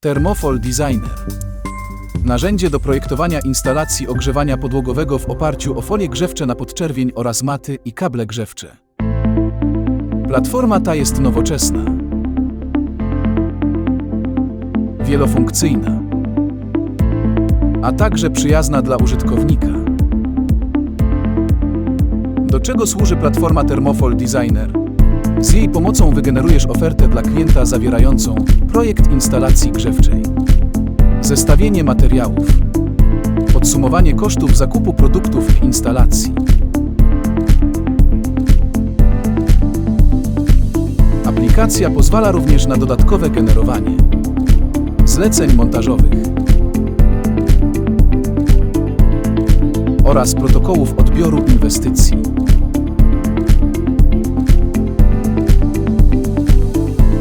Thermofol Designer. Narzędzie do projektowania instalacji ogrzewania podłogowego w oparciu o folie grzewcze na podczerwień oraz maty i kable grzewcze. Platforma ta jest nowoczesna, wielofunkcyjna, a także przyjazna dla użytkownika. Do czego służy platforma Thermofol Designer? Z jej pomocą wygenerujesz ofertę dla klienta zawierającą projekt instalacji grzewczej, zestawienie materiałów, podsumowanie kosztów zakupu produktów i instalacji. Aplikacja pozwala również na dodatkowe generowanie zleceń montażowych oraz protokołów odbioru inwestycji.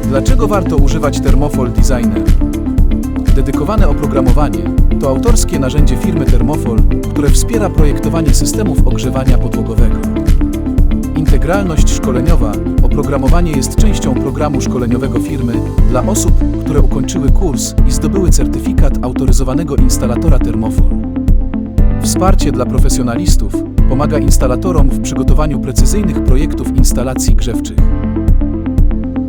Dlaczego warto używać Thermofol Designer? Dedykowane oprogramowanie to autorskie narzędzie firmy Thermofol, które wspiera projektowanie systemów ogrzewania podłogowego. Integralność szkoleniowa oprogramowanie jest częścią programu szkoleniowego firmy dla osób, które ukończyły kurs i zdobyły certyfikat autoryzowanego instalatora Thermofol. Wsparcie dla profesjonalistów pomaga instalatorom w przygotowaniu precyzyjnych projektów instalacji grzewczych.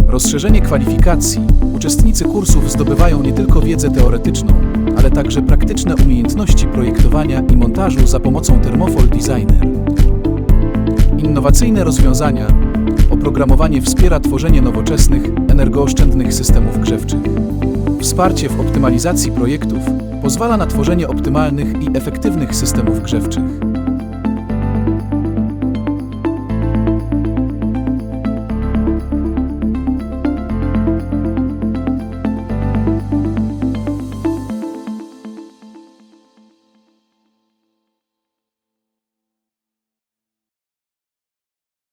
Rozszerzenie kwalifikacji. Uczestnicy kursów zdobywają nie tylko wiedzę teoretyczną, ale także praktyczne umiejętności projektowania i montażu za pomocą Thermofol Designer. Innowacyjne rozwiązania. Oprogramowanie wspiera tworzenie nowoczesnych, energooszczędnych systemów grzewczych. Wsparcie w optymalizacji projektów pozwala na tworzenie optymalnych i efektywnych systemów grzewczych.